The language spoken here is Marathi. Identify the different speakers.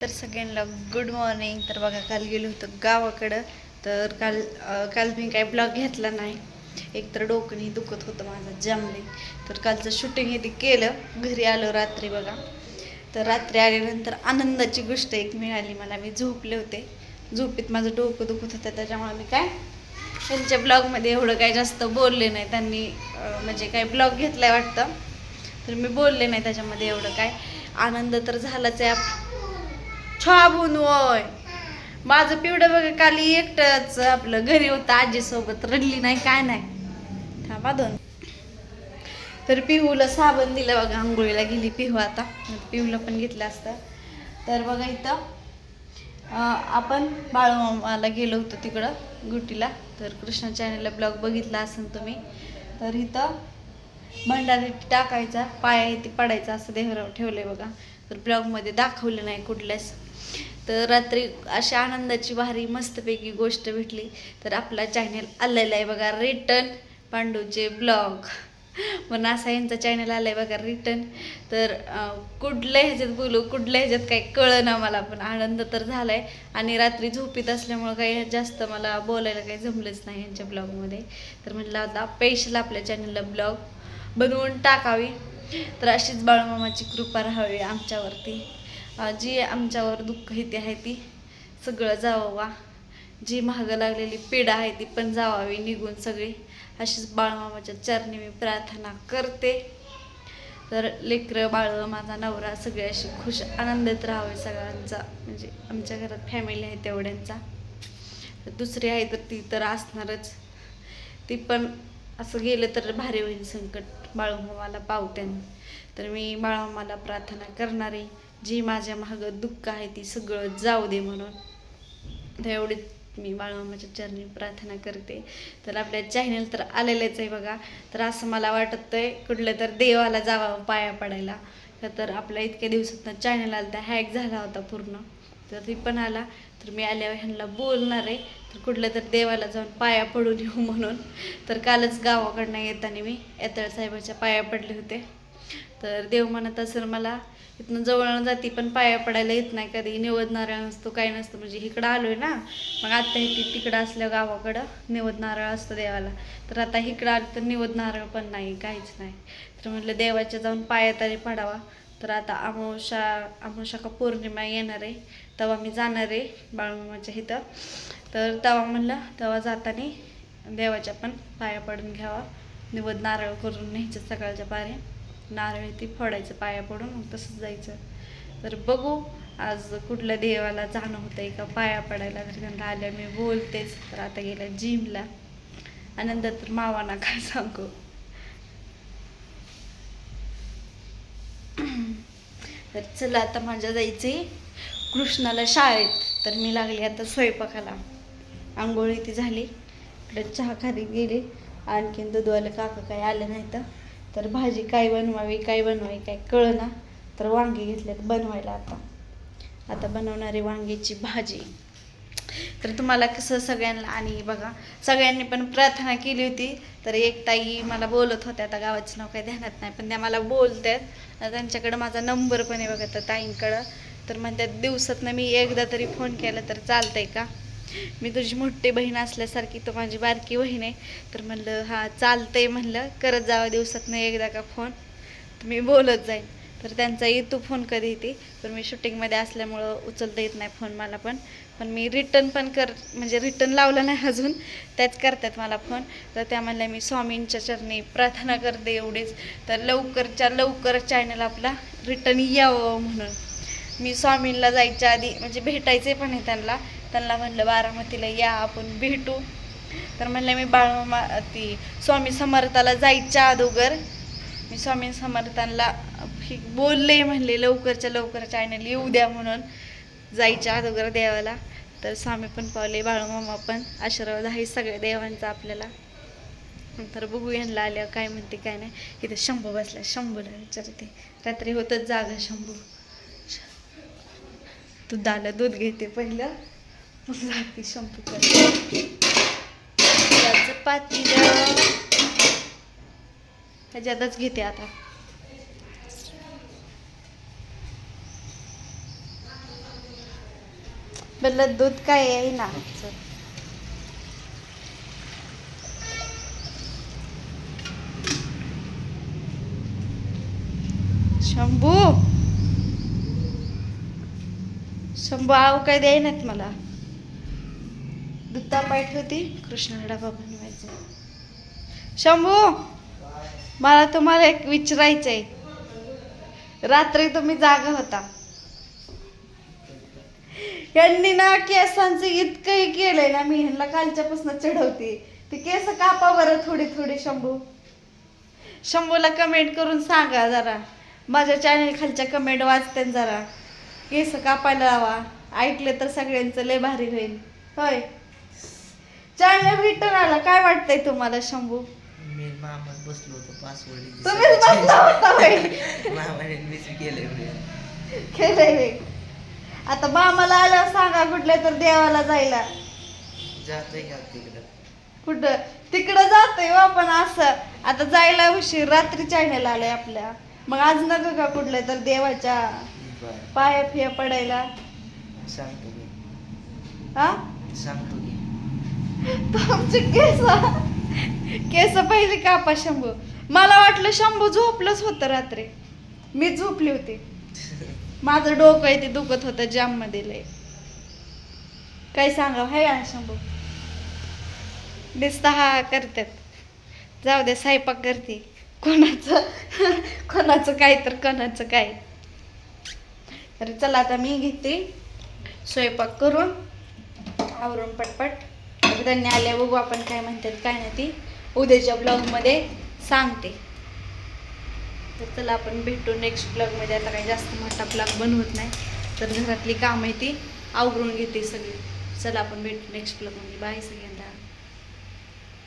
Speaker 1: तर सगळ्यांना गुड मॉर्निंग तर बघा काल गेलो होतो गावाकडं. तर काल काल मी काय ब्लॉग घेतला नाही. एक तर डोकंही दुखत होतं माझं जमले तर कालचं शूटिंग हे ते केलं. घरी आलो रात्री बघा. तर रात्री आल्यानंतर आनंदाची गोष्ट एक मिळाली मला. मी झोपले होते. झोपेत माझं डोकं दुखत होतं. त्याच्यामुळे मी काय त्यांच्या ब्लॉगमध्ये एवढं काय जास्त बोलले नाही. त्यांनी म्हणजे काय ब्लॉग घेतलाय वाटतं. तर मी बोलले नाही त्याच्यामध्ये एवढं काय. आनंद तर झालाच आहे. छाबून वय माझं पिवडं बघा काल एकटंच आपलं घरी होतं आजीसोबत रडली नाही काय नाही. थांबा दोन. तर पिहूला साबण दिलं बघा आंघोळीला गेली पिहू आता. पिहूला पण घेतलं असतं. तर बघा इथं आपण बाळूमामाला गेलो होतो तिकडं गुटीला. तर कृष्णा चॅनलला ब्लॉग बघितला असेल तुम्ही. तर इथं भंडारी टाकायचा पाया इथे पडायचा असं देहराव ठेवलं आहे बघा. तर ब्लॉगमध्ये दाखवलं नाही कुठल्याच तर रात्री अशा आनंदाची भारी मस्तपैकी गोष्ट भेटली. तर आपला चॅनल आलेला आहे बघा रिटर्न पांडूचे ब्लॉग पण असा यांचा चॅनल आलाय बघा रिटर्न तर कुठल्या ह्याच्यात बोलू कुठल्या ह्याच्यात काही कळना मला पण आनंद तर झालाय. आणि रात्री झोपीत असल्यामुळं काही जास्त मला बोलायला काही जमलंच नाही यांच्या ब्लॉगमध्ये तर म्हटलं आता पेशल आपल्या चॅनलला ब्लॉग बनवून टाकावी. तर अशीच बाळूमामाची कृपा राहावी आमच्यावरती. जी आमच्यावर दुःख येते आहे ती सगळं जावा जी महाग लागलेली पीडा आहे ती पण जावावी निघून सगळी. अशीच बाळमामाच्या चरणी मी प्रार्थना करते. तर लेकरं बाळ माझा नवरा सगळे अशी खुश आनंदित राहावे सगळ्यांचा. म्हणजे आमच्या घरात फॅमिली आहे तेवढ्यांचा. दुसरी आहे तर ती तर असणारच. ती पण असं गेलं तर भारी होईल संकट. बाळूमामाला पावत्यान. तर मी बाळूमामाला प्रार्थना करणारे. जी माझ्या मागं दुःख आहे ती सगळं जाऊ दे म्हणून. तर एवढी मी बाळमामाच्या चरणी प्रार्थना करते. तर आपल्या चॅनल तर आलेलेच आहे बघा. तर असं मला वाटतंय कुठलं तर देवाला जावं पाया पडायला. तर आपल्या इतक्या दिवसातनं चॅनल आला तर हॅक झाला होता पूर्ण. तर ती पण आला. तर मी आल्यावर ह्यांना बोलणार आहे तर कुठलं तर देवाला जाऊन पाया पडून येऊ म्हणून. तर कालच गावाकडनं येताना मी येतळ साहेबाच्या पाया पडले होते. तर देव म्हणत असेल मला इथनं जवळ जाती पण पाया पडायला येत नाही कधी नारळ नसतो काही नसतं. म्हणजे इकडं आलो आहे ना मग आत्ता हे ती तिकडं असल्या गावाकडं निवद नारळ असतं देवाला. तर आता इकडं आलं तर निवद नारळ पण नाही काहीच नाही. तर म्हटलं देवाच्या जाऊन पाया तरी पडावा. तर आता अमावशा अमावशा का पौर्णिमा येणार आहे तेव्हा मी जाणार आहे बाळमामाच्या इथं. तर तेव्हा म्हणलं तेव्हा जाताना देवाच्या पण पाया पडून घ्यावा निवद नारळ करून न्यायचं सकाळच्या पाऱ्या नारळ ती फोडायचं पाया पडून मग तसंच जायचं. तर बघू आज कुठल्या देवाला जाणं होतंय का? पाया पडायला तर त्यांना आल्या मी बोलतेच. तर आता गेल्या जिमला. आनंद तर मावाना काय सांगू? तर चला आता माझ्या जायचे कृष्णाला शाळेत. तर मी लागले आता स्वयंपाकाला. आंघोळी ती झाली. इकडे चहा खाली गेले. आणखीन दूधवाले काका काही आले नाही तर तर भाजी काय बनवावी काय बनवावी काय कळना. तर वांगी घेतलेत बनवायला आता. आता बनवणारी वांग्याची भाजी. तर तुम्हाला कसं सगळ्यांना आणि बघा सगळ्यांनी पण प्रार्थना केली होती. तर एक ताई मला बोलत होत्या आता गावाचं नाव काही ध्यानात नाही पण त्या मला बोलतात त्यांच्याकडं माझा नंबर पण आहे बघा त्या ताईंकडं. तर म्हणतात दिवसातनं मी एकदा तरी फोन केला तर चालतंय का? मी तुझी मोठी बहीण असल्यासारखी तो माझी बारकी बहीण आहे. तर म्हणलं हा चालतंय म्हणलं. करत जावं नाही एकदा का फोन. तर मी बोलत जाईन. तर त्यांचा येतो फोन कधी येते? पण मी शूटिंगमध्ये असल्यामुळं उचलता येत नाही फोन मला पण. पण मी रिटर्न पण कर म्हणजे रिटर्न लावला नाही अजून. त्याच करतात मला फोन. तर त्या म्हणल्या मी स्वामींच्या चरणी प्रार्थना करते एवढेच. तर लवकरच्या लवकर चॅनल आपला रिटर्न यावं म्हणून. मी स्वामींना जायच्या आधी म्हणजे भेटायचे पण आहे त्यांना. त्यांना म्हणलं बारामतीला या आपण भेटू. तर म्हणलं मी बाळमामा ती स्वामी समर्थाला जायच्या अगोदर. मी स्वामी समर्थांना हे बोलले म्हणले लवकरच्या लवकर चॅनल येऊ द्या म्हणून जायच्या अगोदर देवाला. तर स्वामी पण पावले बाळूमामा पण आशीर्वाद आहे सगळ्या देवांचा आपल्याला. तर बघू यांना आल्यावर काय म्हणते काय नाही. इथं शंभू बसला शंभूला विचारते रात्री होतच जागा शंभू. तू दाला दूध घेते पहिलं. मग जाते शंभू पातीलं ह्याच्यातच घेते आता म्हणलं दूध काय आहे ना शंभू शंभू आव काय द्यायनात मला दूध तापायची होती. कृष्णाला डबा बनवायचा शंभू मला तुम्हाला एक विचारायचंय. रात्री तुम्ही जागा होता. यांनी ना केसांचं इतकंही केलंय ना मी ह्यांना कालच्यापासून चढवते. ते केस कापा बरं थोडी थोडी शंभू. शंभूला कमेंट करून सांगा जरा. माझ्या चॅनल खालच्या कमेंट वाचते जरा. केस कापायला लावा. ऐकले तर सगळ्यांचं लय भारी होईल. होय. चॅनल रिटर्न आला काय वाटतंय तुम्हाला शंभू?
Speaker 2: मी मामात बसलो होतो पासवर्ड
Speaker 1: तुम्हीच बसला होता
Speaker 2: मामाने मीच केलंय.
Speaker 1: केलंय आता मामाला आल्यावर सांगा कुठल्या तर देवाला जायला.
Speaker 2: जातोय का तिकडं?
Speaker 1: कुठं? तिकडं जातोय हो आपण असं आता जायला उशीर. रात्री चॅनल आलाय आपल्या. मग आज नका का कुठल्या तर देवाच्या
Speaker 2: बर.
Speaker 1: पाया फिया पडायला?
Speaker 2: सांगतो
Speaker 1: हा?
Speaker 2: सांगतो की
Speaker 1: तुमचे केस केस पहिले कापा शंभू. मला वाटलं शंभू झोपलंच होतं रात्री. मी झोपली होती. माझं डोकं आहे ते दुखत होतं जाममध्ये लय. काय सांगा हाय शंभू. दिसता हा करतात जाऊ दे स्वयंपाक करते. कोणाचं कोणाचं काय तर कोणाचं काय. तर चला आता मी घेते. स्वयंपाक करून. आवरून पटपट. तर त्यांनी आल्या बघू आपण काय म्हणतात काय नाही ती. उद्याच्या ब्लॉगमध्ये सांगते. तर चला आपण भेटू नेक्स्ट ब्लॉगमध्ये आता काही जास्त मोठा ब्लॉग बनवत नाही. तर घरातली कामं आहे ती आवरून घेते सगळी. चला आपण भेटू नेक्स्ट ब्लॉगमध्ये बाय सगळी